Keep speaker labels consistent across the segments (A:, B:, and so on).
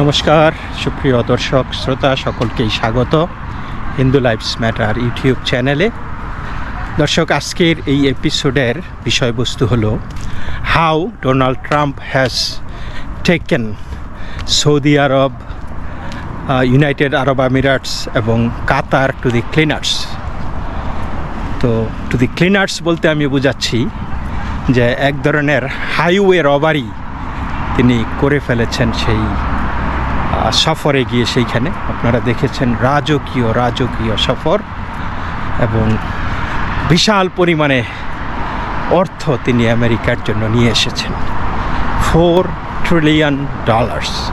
A: নমস্কার, সুপ্রিয় দর্শক, শ্রোতা, সকলকেই স্বাগত হিন্দু লাইফস ম্যাটার ইউটিউব চ্যানেলে। দর্শক, আজকের এই এপিসোডের বিষয়বস্তু হলো how Donald Trump has taken Saudi Arab United Arab Emirates এবং কাতার টু দি ক্লিনার্স। তো, টু দি ক্লিনার্স বলতে আমি বোঝাচ্ছি যে এক ধরনের হাইওয়ে রবারি তিনি করে ফেলেছেন সেই সফরে গিয়ে সেইখানে আপনারা দেখেছেন রাজকীয় রাজকীয় সফর এবং বিশাল পরিমাণে অর্থ তিনি আমেরিকার জন্য নিয়ে এসেছেন। Four trillion dollars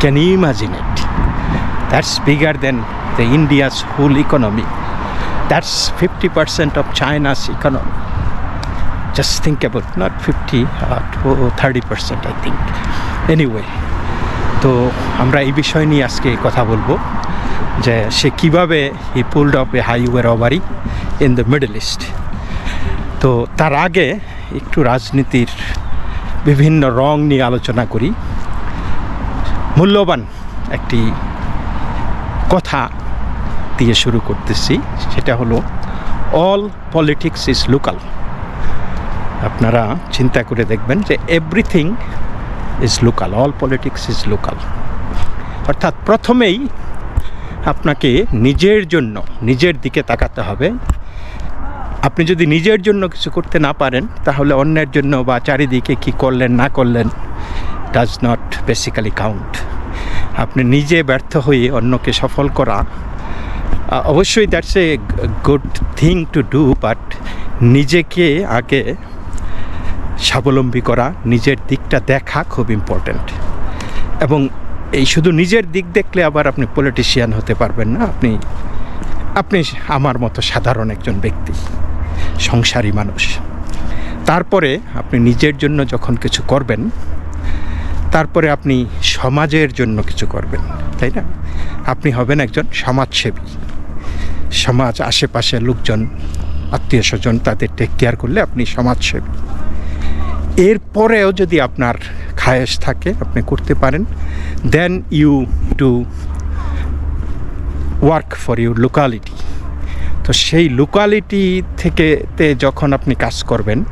A: can you imagine it that's bigger than the India's whole economy that's fifty percent of China's economy just think 50 uh, to 30 percent i think. Anyway তো আমরা এই বিষয় নিয়ে আজকে কথা বলব যে সে কীভাবে he pulled off a highway robbery in the middle east তো তার আগে একটু রাজনীতির বিভিন্ন রং নিয়ে আলোচনা করি। মূল্যবান একটি কথা দিয়ে শুরু করতেছি, সেটা হলো অল পলিটিক্স ইজ লোকাল আপনারা চিন্তা করে দেখবেন যে everything is local all politics is local অর্থাৎ প্রথমেই আপনাকে নিজের জন্য, নিজের দিকে তাকাতে হবে। আপনি যদি নিজের জন্য কিছু করতে না পারেন, তাহলে অন্যের জন্য বা চারিদিকে কি করলেন, না করলেন ডাজ নট বেসিক্যালি কাউন্ট আপনি নিজে ব্যর্থ হয়ে অন্যকে সফল করা অবশ্যই that's a good thing to do but নিজেকে আগে স্বাবলম্বী করা, নিজের দিকটা দেখা খুব ইম্পর্ট্যান্ট এবং এই শুধু নিজের দিক দেখলে আবার আপনি পলিটিশিয়ান হতে পারবেন না। আপনি আপনি আমার মতো সাধারণ একজন ব্যক্তি, সংসারী মানুষ। তারপরে আপনি নিজের জন্য যখন কিছু করবেন, তারপরে আপনি সমাজের জন্য কিছু করবেন, তাই না? আপনি হবেন একজন সমাজসেবী। সমাজ আশেপাশে লোকজন, আত্মীয় স্বজন তাদের টেক কেয়ার করলে আপনি সমাজসেবী। এরপরেও যদি আপনার খায়েশ থাকে, আপনি করতে পারেন। Then you to work for your locality তো সেই লোকালিটি থেকে তে যখন আপনি কাজ করবেন,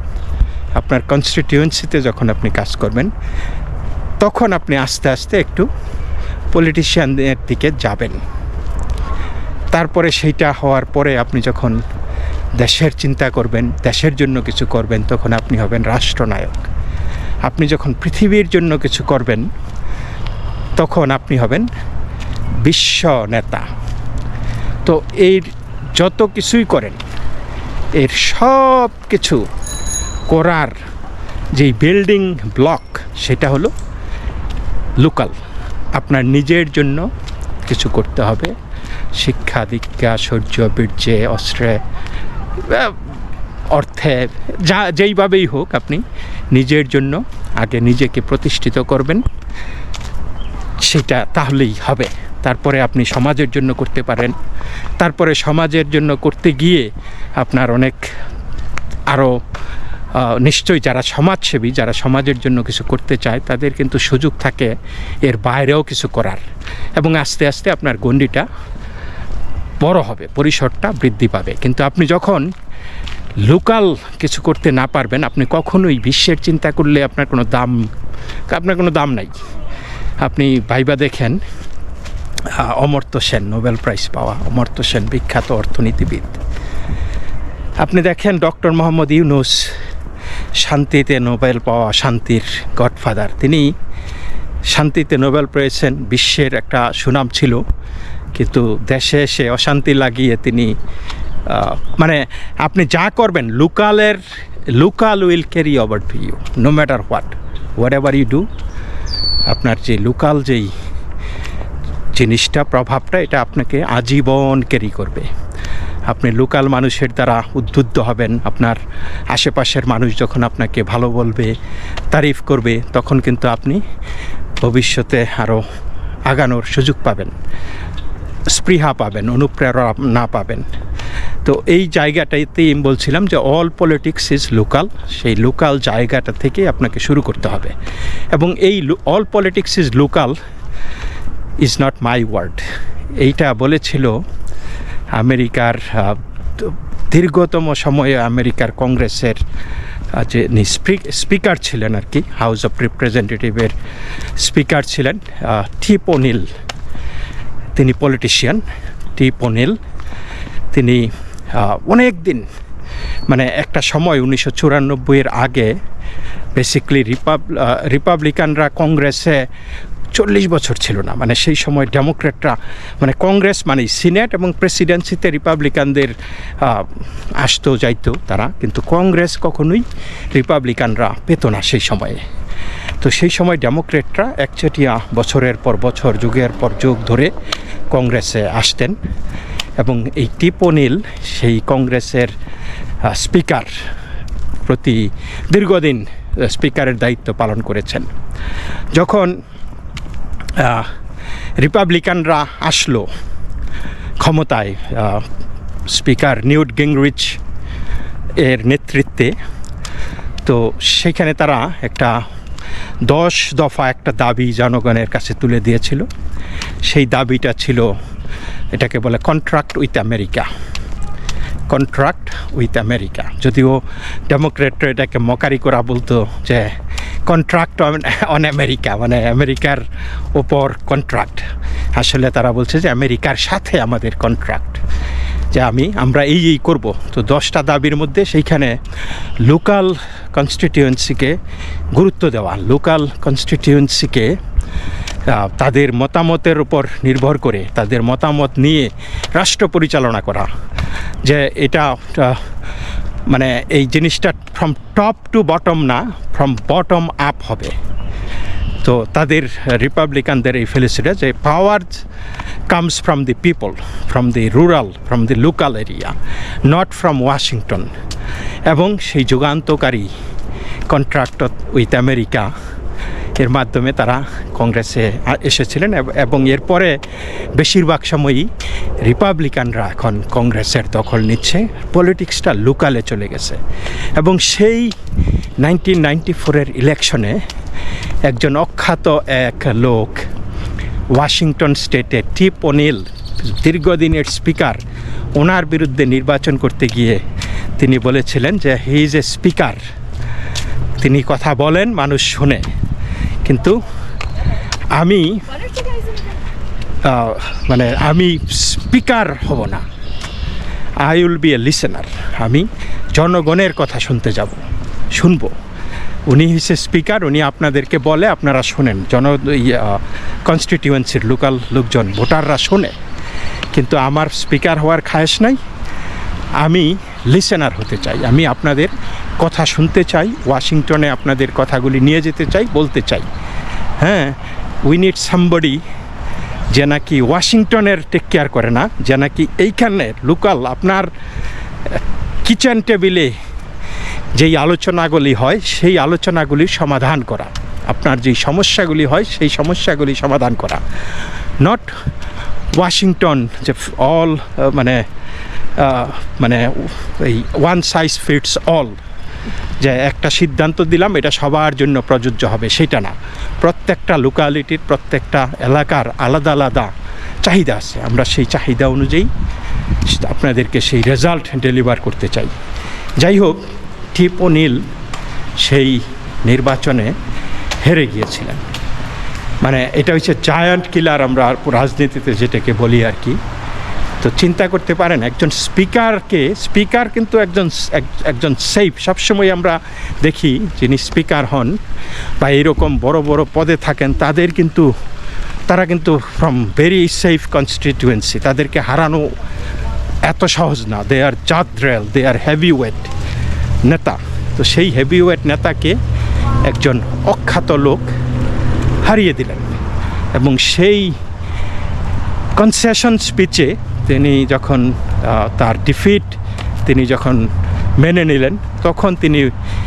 A: আপনার কনস্টিটিউয়েন্সিতে যখন আপনি কাজ করবেন, তখন আপনি আস্তে আস্তে একটু পলিটিশিয়ানদের দিকে যাবেন। তারপরে সেইটা হওয়ার পরে আপনি যখন দেশের চিন্তা করবেন, দেশের জন্য কিছু করবেন, তখন আপনি হবেন রাষ্ট্রনায়ক। আপনি যখন পৃথিবীর জন্য কিছু করবেন, তখন আপনি হবেন বিশ্ব নেতা। তো এর যত কিছুই করেন, এর সব কিছু করার যেই বিল্ডিং ব্লক, সেটা হলো লোকাল। আপনার নিজের জন্য কিছু করতে হবে। শিক্ষা দীক্ষা, শৌর্য, বীর্যে, অস্ত্রে অর্থে, যা, যেইভাবেই হোক আপনি নিজের জন্য আগে নিজেকে প্রতিষ্ঠিত করবেন। সেটা তাহলেই হবে। তারপরে আপনি সমাজের জন্য করতে পারেন। তারপরে সমাজের জন্য করতে গিয়ে আপনার অনেক আরও নিশ্চয়ই যারা সমাজসেবী, যারা সমাজের জন্য কিছু করতে চায়, তাদের কিন্তু সুযোগ থাকে এর বাইরেও কিছু করার। এবং আস্তে আস্তে আপনার গণ্ডিটা বড় হবে, পরিসরটা বৃদ্ধি পাবে। কিন্তু আপনি যখন লোকাল কিছু করতে না পারবেন, আপনি কখনোই বিশ্বের চিন্তা করলে আপনার কোনো দাম, আপনার কোনো দাম নাই। আপনি ভাইবা দেখেন অমর্ত্য সেন, নোবেল প্রাইজ পাওয়া অমর্ত্য সেন, বিখ্যাত অর্থনীতিবিদ। আপনি দেখেন ডক্টর মোহাম্মদ ইউনুস শান্তিতে নোবেল পাওয়া শান্তির গডফাদার। তিনি শান্তিতে নোবেল পেয়েছেন, বিশ্বের একটা সুনাম ছিল। কিন্তু দেশে এসে অশান্তি লাগিয়ে তিনি মানে আপনি যা করবেন, লোকালের, local will carry over to you no matter what whatever you do আপনার যে লোকাল যেই জিনিসটা, প্রভাবটা, এটা আপনাকে আজীবন ক্যারি করবে। আপনি লোকাল মানুষের দ্বারা উদ্বুদ্ধ হবেন, আপনার আশেপাশের মানুষ যখন আপনাকে ভালো বলবে, তারিফ করবে, তখন কিন্তু আপনি ভবিষ্যতে আরও আগানোর সুযোগ পাবেন। স্পৃহা পাবেন, অনুপ্রেরণা পাবেন। তো এই জায়গাটাতেই আমি বলছিলাম যে অল পলিটিক্স ইজ লোকাল সেই লোকাল জায়গাটা থেকে আপনাকে শুরু করতে হবে। এবং এই all politics is local is not my word এইটা বলেছিল আমেরিকার দীর্ঘতম সময়ে আমেরিকার কংগ্রেসের যে স্পিকার ছিলেন আর কি, হাউস অফ রিপ্রেজেন্টেটিভের স্পিকার ছিলেন টিপ ওনিল তিনি পলিটিশিয়ান টিপ ওনিল তিনি অনেক দিন মানে একটা সময় উনিশশো চুরানব্বইয়ের আগে বেসিকলি রিপাব রিপাবলিকানরা কংগ্রেসে চল্লিশ বছর ছিল না। মানে সেই সময় ডেমোক্রেটরা মানে কংগ্রেস মানে সিনেট এবং প্রেসিডেন্সিতে রিপাবলিকানদের আসতো, যাইতো তারা। কিন্তু কংগ্রেস কখনোই রিপাবলিকানরা পেত না সেই সময়ে। তো সেই সময় ডেমোক্রেটরা একচেটিয়া বছরের পর বছর, যুগের পর যুগ ধরে কংগ্রেসে আসতেন এবং এই টিপোনিল সেই কংগ্রেসের স্পিকার প্রতি দীর্ঘদিন স্পিকারের দায়িত্ব পালন করেছেন। যখন রিপাবলিকানরা আসলো, ক্ষমতায় স্পিকার নিউট গিংরিচ এর নেতৃত্বে, তো সেখানে তারা একটা দশ দফা একটা দাবি জনগণের কাছে তুলে দিয়েছিল। সেই দাবিটা ছিল এটাকে বলে contract with America contract with America যদিও ডেমোক্রেটরা এটাকে মকারি করা বলতো যে কন্ট্রাক্ট অন আমেরিকা মানে আমেরিকার ওপর কন্ট্রাক্ট আসলে তারা বলছে যে আমেরিকার সাথে আমাদের কন্ট্রাক্ট যে আমি, আমরা এই এই করব। তো দশটা দাবির মধ্যে সেইখানে লোকাল কনস্টিটিউয়েন্সিকে গুরুত্ব দেওয়া, লোকাল কনস্টিটিউয়েন্সিকে তাদের মতামতের উপর নির্ভর করে, তাদের মতামত নিয়ে রাষ্ট্র পরিচালনা করা। যে এটা মানে এই জিনিসটা ফ্রম টপ টু বটম না ফ্রম বটম আপ হবে। তো তাদের রিপাবলিকানদের এই ফেলিসিটা যে power comes from the people from the rural from the local area not from Washington এবং সেই যুগান্তকারী কন্ট্রাক্ট উইথ আমেরিকা এর মাধ্যমে তারা কংগ্রেসে এসেছিলেন এবং এরপরে বেশিরভাগ সময়ই রিপাবলিকানরা এখন কংগ্রেসের দখল নিচ্ছে পলিটিক্সটা লোকালে চলে গেছে। এবং সেই নাইনটিন নাইনটি ফোরের ইলেকশনে একজন অখ্যাত এক লোক, ওয়াশিংটন স্টেটে টিপ ওনিল দীর্ঘদিনের স্পিকার, ওনার বিরুদ্ধে নির্বাচন করতে গিয়ে তিনি বলেছিলেন যে হি ইজ এ স্পিকার। তিনি কথা বলেন, মানুষ শোনে। কিন্তু আমি মানে আমি স্পিকার হব না। I will be a listener. আমি জনগণের কথা শুনতে যাব, শুনব। উনি হিসে স্পিকার, উনি আপনাদেরকে বলে, আপনারা শোনেন। জন কনস্টিটিউয়েন্সির লোকাল লোকজন, ভোটাররা শোনে। কিন্তু আমার স্পিকার হওয়ার খায়েশ নাই। আমি লিসেনার হতে চাই। আমি আপনাদের কথা শুনতে চাই, ওয়াশিংটনে আপনাদের কথাগুলি নিয়ে যেতে চাই, বলতে চাই। হ্যাঁ উই নিড সামবডি যে নাকি ওয়াশিংটনের টেক কেয়ার করে না, যে নাকি এইখানে লোকাল আপনার কিচেন টেবিলে যেই আলোচনাগুলি হয়, সেই আলোচনাগুলির সমাধান করা। আপনার যেই সমস্যাগুলি হয়, সেই সমস্যাগুলি সমাধান করা। নট ওয়াশিংটন যে অল মানে মানে এই ওয়ান সাইজ ফিটস অল যে একটা সিদ্ধান্ত দিলাম, এটা সবার জন্য প্রযোজ্য হবে, সেটা না। প্রত্যেকটা লোকালিটির প্রত্যেকটা এলাকার আলাদা আলাদা চাহিদা আছে। আমরা সেই চাহিদা অনুযায়ী আপনাদেরকে সেই রেজাল্ট ডেলিভার করতে চাই। যাই হোক টিপ ও নীল সেই নির্বাচনে হেরে গিয়েছিলেন। মানে এটা হচ্ছে জায়ান্ট কিলার আমরা রাজনীতিতে যেটাকে বলি আর কি। তো চিন্তা করতে পারেন, একজন স্পিকারকে স্পিকার কিন্তু একজন এক- একজন সেফ সবসময় আমরা দেখি যিনি স্পিকার হন বা এরকম বড় বড় পদে থাকেন, তাদের কিন্তু, তারা কিন্তু ফ্রম ভেরি সেফ কনস্টিটিউয়েন্সি তাদেরকে হারানো এত সহজ না। দে আর জাদ্রেল দে আর হেভি ওয়েট নেতা। তো সেই হেভি ওয়েট নেতাকে একজন অখ্যাত লোক হারিয়ে দিলেন এবং সেই কনসেশন স্পিচে তিনি যখন তার ডিফিট তিনি যখন মেনে নিলেন, তখন তিনি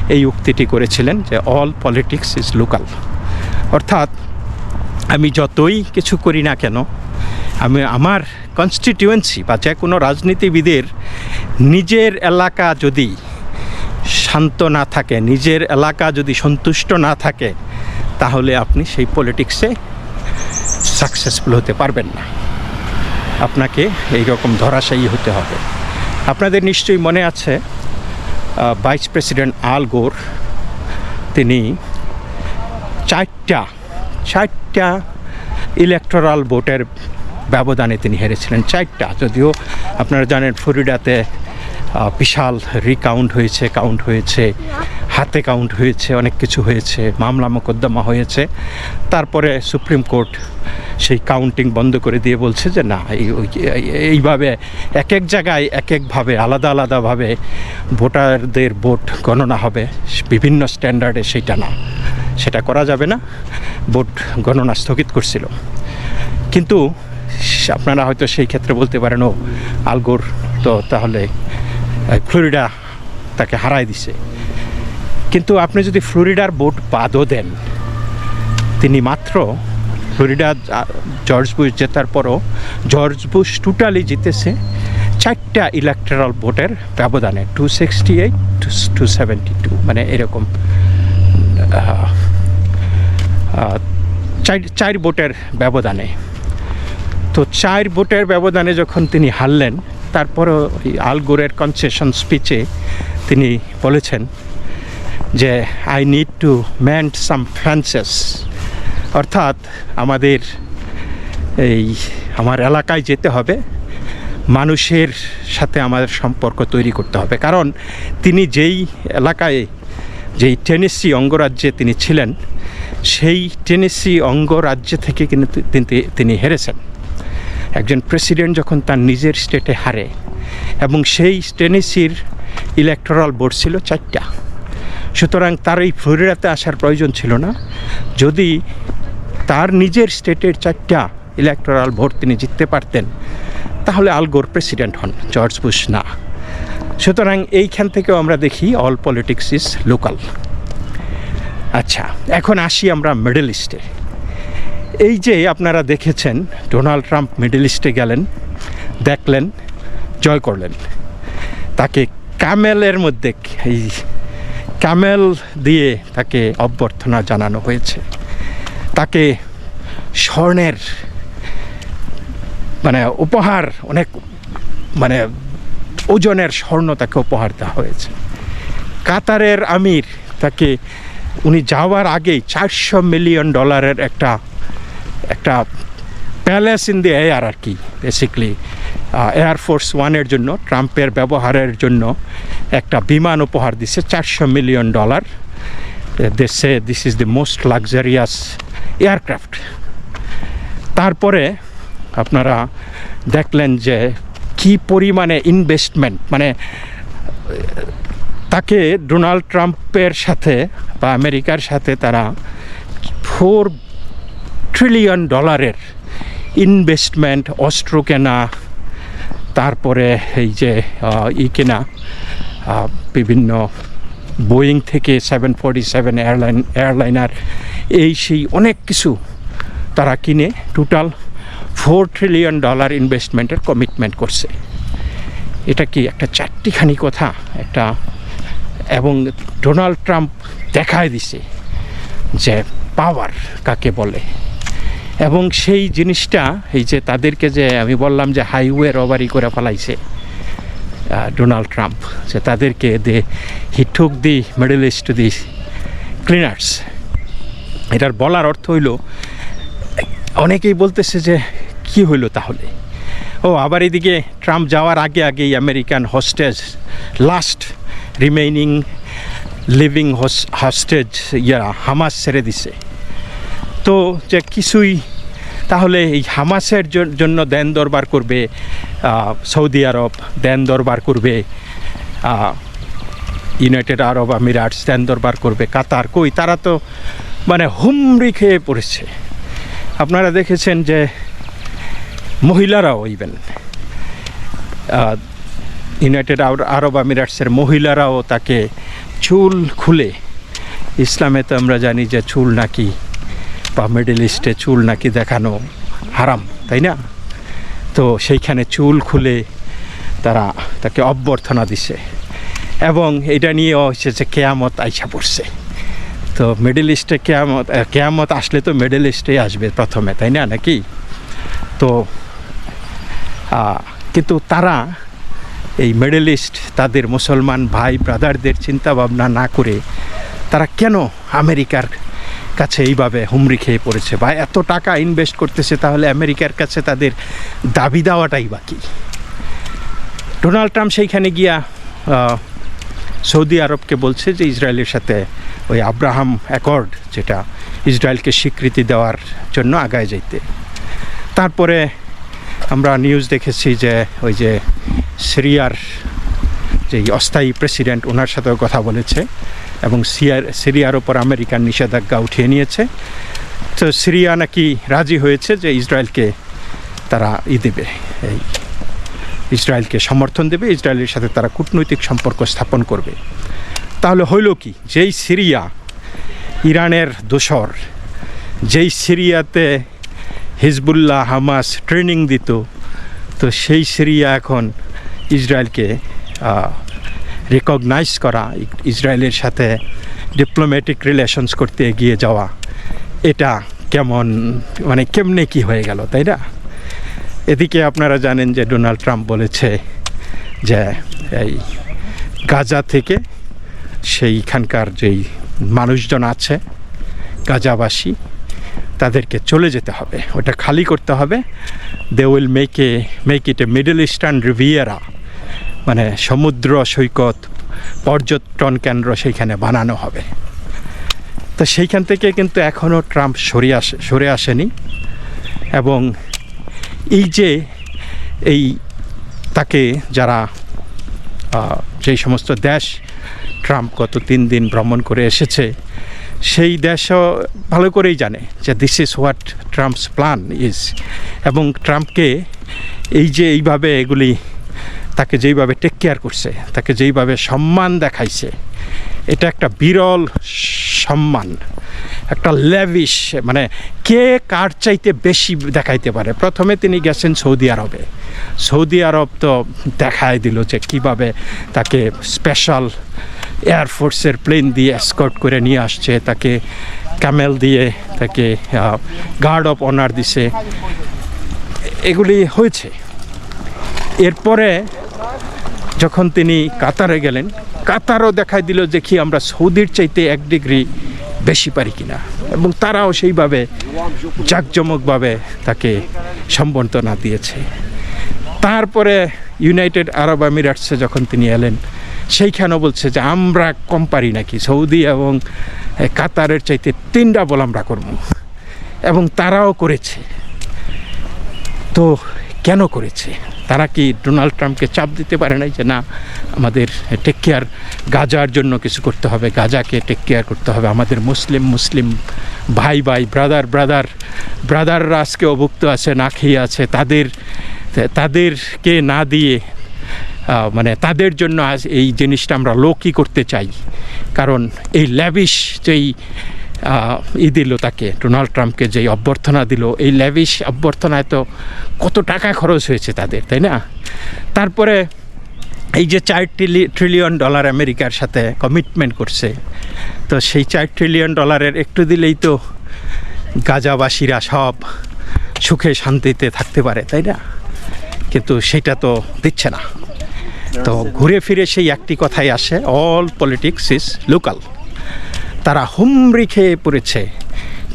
A: এই উক্তিটি করেছিলেন যে অল পলিটিক্স ইজ লোকাল অর্থাৎ আমি যতই কিছু করি না কেন, আমি, আমার কনস্টিটিউয়েন্সি বা যে কোনো রাজনীতিবিদের নিজের এলাকা যদি শান্ত না থাকে, নিজের এলাকা যদি সন্তুষ্ট না থাকে, তাহলে আপনি সেই পলিটিক্সে সাকসেসফুল হতে পারবেন না। আপনাকে এই রকম ধরাশায়ী হতে হবে। আপনাদের নিশ্চয়ই মনে আছে ভাইস প্রেসিডেন্ট আল গোর তিনি চারটা চারটা ইলেকটোরাল ভোটের ব্যবধানে তিনি হেরেছিলেন, চারটা। যদিও আপনারা জানেন ফ্লোরিডাতে বিশাল রিকাউন্ট হয়েছে কাউন্ট হয়েছে, হাতে কাউন্ট হয়েছে, অনেক কিছু হয়েছে, মামলা মোকদ্দমা হয়েছে। তারপরে সুপ্রিম কোর্ট সেই কাউন্টিং বন্ধ করে দিয়ে বলছে যে, না, এই এইভাবে এক এক জায়গায় এক একভাবে আলাদা আলাদাভাবে ভোটারদের ভোট গণনা হবে। বিভিন্ন স্ট্যান্ডার্ডে সেইটা না, সেটা করা যাবে না। ভোট গণনা স্থগিত করছিল। কিন্তু আপনারা হয়তো সেই ক্ষেত্রে বলতে পারেন, ও আলগোর তো তাহলে ফ্লোরিডা তাকে হারাই দিছে। কিন্তু আপনি যদি ফ্লোরিডার বোট বাদও দেন, তিনি মাত্র ফ্লোরিডা জর্জ বুশ জেতার পরও জর্জ বুশ টোটালি জিতেছে চারটা ইলেকট্রাল ভোটের ব্যবধানে two sixty eight to seventy two মানে এরকম চার চার ভোটের ব্যবধানে। তো চার ভোটের ব্যবধানে যখন তিনি হারলেন তারপরও ওই আলগোরের কনসেশন স্পিচে তিনি বলেছেন যে I need to mend some fences অর্থাৎ আমাদের এই, আমার এলাকায় যেতে হবে, মানুষের সাথে আমাদের সম্পর্ক তৈরি করতে হবে। কারণ তিনি যেই এলাকায়, যেই টেনেসি অঙ্গরাজ্যে তিনি ছিলেন, সেই টেনেসি অঙ্গরাজ্য থেকে কিন্তু তিনি হেরেছেন। একজন প্রেসিডেন্ট যখন তার নিজের স্টেটে হারে, এবং সেই টেনেসির ইলেকটোরাল বোর্ড ছিল চারটা। সুতরাং তার এই ফ্লোরিডাতে আসার প্রয়োজন ছিল না। যদি তার নিজের স্টেটের চারটা ইলেকটোরাল ভোট তিনি জিততে পারতেন, তাহলে আলগোর প্রেসিডেন্ট হন জর্জ বুশ না। সুতরাং এইখান থেকেও আমরা দেখি অল পলিটিক্স ইজ লোকাল আচ্ছা এখন আসি আমরা মিডল ইস্টে এই যে আপনারা দেখেছেন, ডোনাল্ড ট্রাম্প মিডল ইস্টে গেলেন, দেখলেন, জয় করলেন। তাকে ক্যামেলের মধ্যে এই ক্যামেল দিয়ে তাকে অভ্যর্থনা জানানো হয়েছে। তাকে স্বর্ণের মানে উপহার, অনেক মানে ওজনের স্বর্ণ তাকে উপহার দেওয়া হয়েছে। কাতারের আমির তাকে, উনি যাওয়ার আগেই চারশো মিলিয়ন ডলারের একটা একটা প্যালেস ইন দি এয়ার আর কি বেসিকলি এয়ারফোর্স ওয়ানের জন্য ট্রাম্পের ব্যবহারের জন্য একটা বিমান উপহার দিছে, চারশো মিলিয়ন ডলার দেশে this is the most luxurious aircraft তারপরে আপনারা দেখলেন যে কি পরিমাণে ইনভেস্টমেন্ট মানে তাকে ডোনাল্ড ট্রাম্পের সাথে বা আমেরিকার সাথে তারা ফোর ট্রিলিয়ন ডলারের ইনভেস্টমেন্ট অস্ত্র কেনা, তারপরে এই যে ই কেনা বিভিন্ন বোয়িং থেকে seven forty seven airline airliner এই সেই অনেক কিছু তারা কিনে টোটাল ফোর ট্রিলিয়ন ডলার ইনভেস্টমেন্টের কমিটমেন্ট করছে। এটা কি একটা চারটিখানি কথা? একটা, এবং ডোনাল্ড ট্রাম্প দেখায় দিছে যে পাওয়ার কাকে বলে? এবং সেই জিনিসটা, এই যে তাদেরকে যে আমি বললাম যে হাইওয়ে রবারি করে ফেলাইছে ডোনাল্ড ট্রাম্প, যে তাদেরকে they he took the Middle East to the cleaners এটার বলার অর্থ হইল, অনেকেই বলতেছে যে কি হইল তাহলে? ও, আবার এদিকে ট্রাম্প যাওয়ার আগে আগেই American hostage last remaining living hostage yeah, Hamas ছেড়ে দিছে। তো যে কিছুই তাহলে এই হামাসের জন্য দেন দরবার করবে সৌদি আরব দেন দরবার করবে ইউনাইটেড আরব আমিরাটস দেন দরবার করবে, কাতার কই, তারা তো মানে হুমড়ি খেয়ে পড়েছে। আপনারা দেখেছেন যে মহিলারাও ইভেন ইউনাইটেড আরব আমিরাটসের মহিলারাও তাকে চুল খুলে, ইসলামে তো আমরা জানি যে চুল নাকি বা মিডল ইস্টে চুল নাকি দেখানো হারাম, তাই না? তো সেইখানে চুল খুলে তারা তাকে অভ্যর্থনা দিছে এবং এটা নিয়েও হচ্ছে যে কেয়ামত আইসা পড়ছে। তো মিডল ইস্টে কেয়ামত কেয়ামত আসলে তো মিডল ইস্টেই আসবে প্রথমে, তাই না নাকি? তো কিন্তু তারা এই মিডল ইস্ট তাদের মুসলমান ভাই ব্রাদারদের চিন্তা ভাবনা না করে তারা কেন আমেরিকার কাছে এইভাবে হুমড়ি খেয়ে পড়েছে। বা এত টাকা ইনভেস্ট করতেছে, তাহলে আমেরিকার কাছে তাদের দাবি দেওয়াটাই বাকি। ডোনাল্ড ট্রাম্প সেইখানে গিয়া সৌদি আরবকে বলছে যে ইসরায়েলের সাথে ওই আব্রাহাম অ্যাকর্ড, যেটা ইসরায়েলকে স্বীকৃতি দেওয়ার জন্য আগায় যাইতে। তারপরে আমরা নিউজ দেখেছি যে ওই যে সিরিয়ার যে অস্থায়ী প্রেসিডেন্ট ওনার সাথেও কথা বলেছে। এবং সিরিয়ার সিরিয়ার ওপর আমেরিকার নিষেধাজ্ঞা উঠিয়ে নিয়েছে। তো সিরিয়া নাকি রাজি হয়েছে যে ইসরায়েলকে তারা ই দেবে, এই ইসরায়েলকে সমর্থন দেবে, ইসরায়েলের সাথে তারা কূটনৈতিক সম্পর্ক স্থাপন করবে। তাহলে হইল কি? যেই সিরিয়া ইরানের দোসর, যেই সিরিয়াতে হিজবুল্লাহ হামাস ট্রেনিং দিত, তো সেই সিরিয়া এখন ইসরায়েলকে রেকগনাইজ করা, ইসরায়েলের সাথে ডিপ্লোম্যাটিক রিলেশনস করতে এগিয়ে যাওয়া, এটা কেমন মানে কেমনে কি হয়ে গেল, তাই না? এদিকে আপনারা জানেন যে ডোনাল্ড ট্রাম্প বলেছে যে এই গাজা থেকে সেইখানকার যেই মানুষজন আছে, গাজাবাসী, তাদেরকে চলে যেতে হবে। ওটা খালি করতে হবে। They will make a make it a Middle Eastern Riviera মানে সমুদ্র সৈকত, পর্যটন কেন্দ্র সেইখানে বানানো হবে। তো সেইখান থেকে কিন্তু এখনও ট্রাম্প সরে আসে, সরে আসেনি এবং এই যে এই তাকে যারা যেই সমস্ত দেশ ট্রাম্প গত তিন দিন ভ্রমণ করে এসেছে, সেই দেশও ভালো করেই জানে যে this is what Trump's plan is এবং ট্রাম্পকে এই যে এইভাবে এগুলি তাকে যেইভাবে টেক কেয়ার করছে, তাকে যেইভাবে সম্মান দেখাইছে, এটা একটা বিরল সম্মান, একটা ল্যাভিশ মানে কে কার চাইতে বেশি দেখাইতে পারে? প্রথমে তিনি গেছেন সৌদি আরবে। সৌদি আরব তো দেখায় দিল যে কীভাবে তাকে স্পেশাল এয়ারফোর্সের প্লেন দিয়ে এসকর্ট করে নিয়ে আসছে, তাকে ক্যামেল দিয়ে তাকে গার্ড অফ অনার দিছে। এগুলি হয়েছে। এরপরে যখন তিনি কাতারে গেলেন, কাতারও দেখাই দিল যে কি আমরা সৌদির চাইতে এক ডিগ্রি বেশি পারি কিনা। এবং তারাও সেইভাবে জাঁকজমকভাবে তাকে সম্বর্ধনা দিয়েছে। তারপরে ইউনাইটেড আরব আমিরাটসে যখন তিনি এলেন, সেইখানেও বলছে যে আমরা কম পারি নাকি, সৌদি এবং কাতারের চাইতে তিন ডাবল আমরা করব। এবং তারাও করেছে। তো কেন করেছে? তারা কি ডোনাল্ড ট্রাম্পকে চাপ দিতে পারে নাই যে না, আমাদের টেক কেয়ার গাজার জন্য কিছু করতে হবে, গাজাকে টেক কেয়ার করতে হবে, আমাদের মুসলিম মুসলিম ভাই ভাই ব্রাদার ব্রাদার ব্রাদাররা আজকে অভুক্ত আছে, না খেয়ে আছে, তাদের, তাদেরকে না দিয়ে মানে তাদের জন্য আজ এই জিনিসটা আমরা লোকই করতে চাই। কারণ এই ল্যাবিশ যেই ই দিল তাকে, ডোনাল্ড ট্রাম্পকে যেই অভ্যর্থনা দিল। এই ল্যাভিশ অভ্যর্থনায় তো কত টাকা খরচ হয়েছে তাদের, তাই না? তারপরে এই যে চার ট্রিলিয়ন ডলার আমেরিকার সাথে কমিটমেন্ট করছে, তো সেই চার ট্রিলিয়ন ডলারের একটু দিলেই তো গাজাবাসীরা সব সুখে শান্তিতে থাকতে পারে, তাই না? কিন্তু সেটা তো দিচ্ছে না। তো ঘুরে ফিরে সেই একটি কথাই আসে অল পলিটিক্স ইজ লোকাল তারা হুমড়ি খেয়ে পড়েছে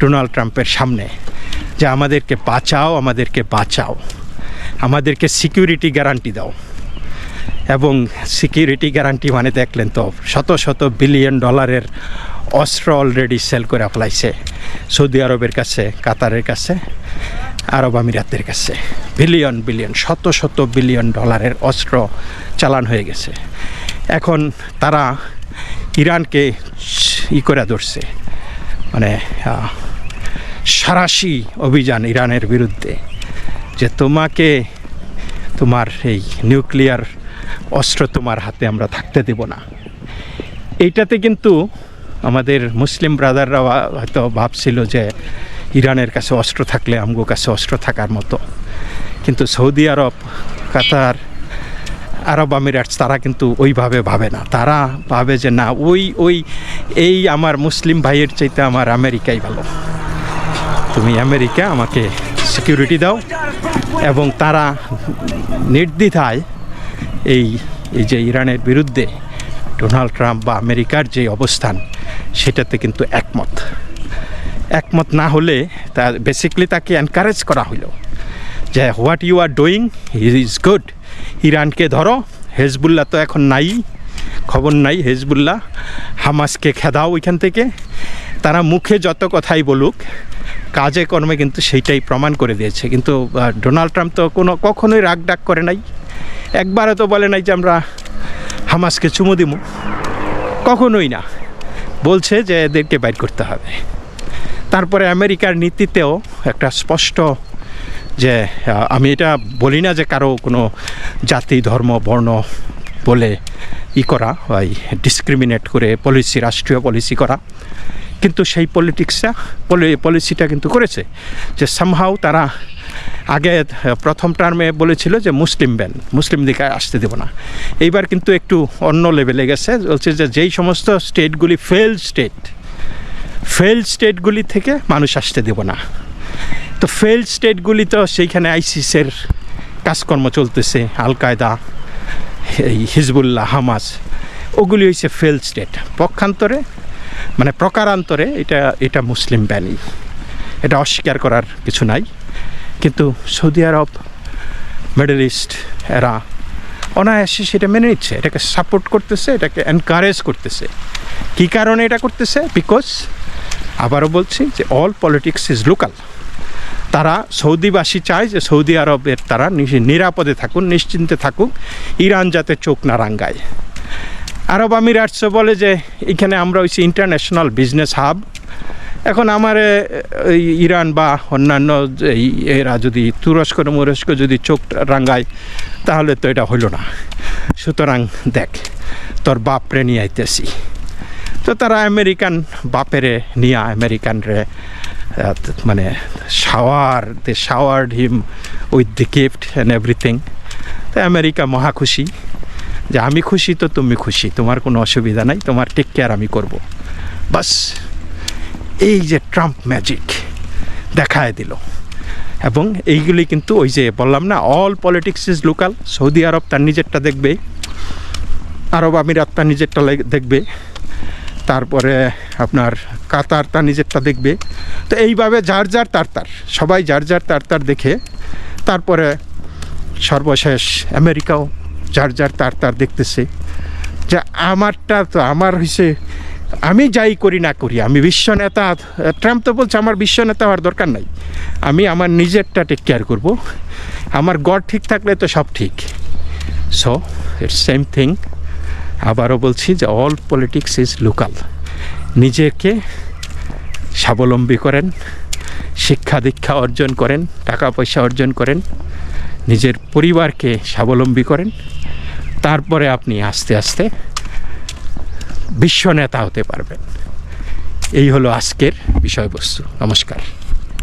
A: ডোনাল্ড ট্রাম্পের সামনে, যে আমাদেরকে বাঁচাও আমাদেরকে বাঁচাও, আমাদেরকে সিকিউরিটি গ্যারান্টি দাও। এবং সিকিউরিটি গ্যারান্টি মানে দেখলেন তো, শত শত বিলিয়ন ডলারের অস্ত্র অলরেডি সেল করে ফেলাইছে সৌদি আরবের কাছে, কাতারের কাছে, আরব আমিরাতের কাছে। বিলিয়ন বিলিয়ন, শত শত বিলিয়ন ডলারের অস্ত্র চালান হয়ে গেছে। এখন তারা ইরানকে ই করে ধরছে। মানে সারাশি অভিযান ইরানের বিরুদ্ধে যে তোমাকে তোমার এই নিউক্লিয়ার অস্ত্র তোমার হাতে আমরা থাকতে দেব না। এইটাতে কিন্তু আমাদের মুসলিম ব্রাদাররা হয়তো ভাবছিল যে ইরানের কাছে অস্ত্র থাকলে আমগো কাছে অস্ত্র থাকার মতো। কিন্তু সৌদি আরব, কাতার আরব আমিরাটস, তারা কিন্তু ওইভাবে ভাবে না। তারা ভাবে যে, না, ওই ওই, এই আমার মুসলিম ভাইয়ের চাইতে আমার আমেরিকাই ভালো। তুমি আমেরিকা, আমাকে সিকিউরিটি দাও। এবং তারা নির্দ্বিধায় এই এই যে ইরানের বিরুদ্ধে ডোনাল্ড ট্রাম্প বা আমেরিকার যে অবস্থান, সেটাতে কিন্তু একমত। একমত না হলে তা বেসিকলি তাকে এনকারেজ করা হলো যে what you are doing is good ইরানকে ধরো, হেজবুল্লাহ তো এখন নাই, খবর নাই, হেজবুল্লাহ, হামাসকে খেদাও ওইখান থেকে। তারা মুখে যত কথাই বলুক, কাজে কর্মে কিন্তু সেইটাই প্রমাণ করে দিয়েছে। কিন্তু ডোনাল্ড ট্রাম্প তো কোনো, কখনোই রাগ ডাক করে নাই। একবারও তো বলে নাই যে আমরা হামাসকে চুমু দিমু। কখনোই না। বলছে যে এদেরকে বাইর করতে হবে। তারপরে আমেরিকার নীতিতেও একটা স্পষ্ট যে আমি এটা বলি না যে কারও কোনো জাতি, ধর্ম, বর্ণ বলে ই করা ওই ডিসক্রিমিনেট করে পলিসি রাষ্ট্রীয় পলিসি করা। কিন্তু সেই পলিটিক্সটা পলিসিটা কিন্তু করেছে যে সামহাও তারা আগে প্রথম টার্মে বলেছিল যে মুসলিম ব্যান মুসলিম দিকে আসতে দেবো না। এইবার কিন্তু একটু অন্য লেভেলে গেছে, বলছে যে যেই সমস্ত স্টেটগুলি ফেল স্টেট ফেল স্টেটগুলি থেকে মানুষ আসতে দেব না। তো ফেল স্টেটগুলি তো সেইখানে আইসিসের কাজকর্ম চলতেছে আল কায়দা এই হিজবুল্লাহ হামাস ওগুলি হচ্ছে ফেল স্টেট পক্ষান্তরে মানে প্রকারান্তরে এটা এটা মুসলিম ব্যানি এটা অস্বীকার করার কিছু নাই। কিন্তু সৌদি আরব মিডল ইস্ট এরা অনায়াসে সেটা মেনে নিচ্ছে। এটাকে সাপোর্ট করতেছে, এটাকে এনকারেজ করতেছে। কী কারণে এটা করতেছে? বিকজ আবারও বলছি যে অল পলিটিক্স ইজ লোকাল তারা সৌদিবাসী চায় যে সৌদি আরবের তারা নিরাপদে থাকুন নিশ্চিন্তে থাকুক, ইরান যাতে চোখ না রাঙ্গায়। আরব আমিরাটসও বলে যে, এখানে আমরা হচ্ছে ইন্টারন্যাশনাল বিজনেস হাব এখন আমার ইরান বা অন্যান্য এরা যদি তুরস্ক মুরস্ক যদি চোখ রাঙ্গায়, তাহলে তো এটা হইল না। সুতরাং দেখ, তোর বাপরে নিয়ে আইতেছি। তো তারা আমেরিকান, বাপেরে নিয়ে আমেরিকান রে মানে shower they showered him with the gift and everything তো আমেরিকা মহা খুশি, যে আমি খুশি তো তুমি খুশি, তোমার কোনো অসুবিধা নাই, তোমার টেক কেয়ার আমি করব। বাস, এই যে ট্রাম্প ম্যাজিক দেখায় দিল। এবং এইগুলি কিন্তু ওই যে বললাম না all politics is local Saudi আরব তার নিজেরটা দেখবে, আরব আমিরাত তার নিজেরটা দেখবে। তারপরে আপনার কাতার তার নিজেরটা দেখবে। তো এইভাবে যার যার তার তার সবাই যার যার তার তার দেখে, তারপরে সর্বশেষ আমেরিকাও যার যার তার তার দেখতেছে। যে আমারটা তো, আমার হয়েছে আমি যাই করি না করি, আমি বিশ্ব নেতা ট্রাম্প তো বলছে আমার বিশ্ব নেতা হওয়ার দরকার নাই। আমি আমার নিজেরটা টেক কেয়ার করব। আমার গড় ঠিক থাকলে তো সব ঠিক। সো ইটস সেম থিং আবারও বলছি যে অল পলিটিক্স ইজ লোকাল নিজেকে স্বাবলম্বী করেন, শিক্ষা দীক্ষা অর্জন করেন, টাকা পয়সা অর্জন করেন, নিজের পরিবারকে স্বাবলম্বী করেন, তারপরে আপনি আস্তে আস্তে বিশ্ব নেতা হতে পারবেন। এই হলো আজকের বিষয়বস্তু। নমস্কার।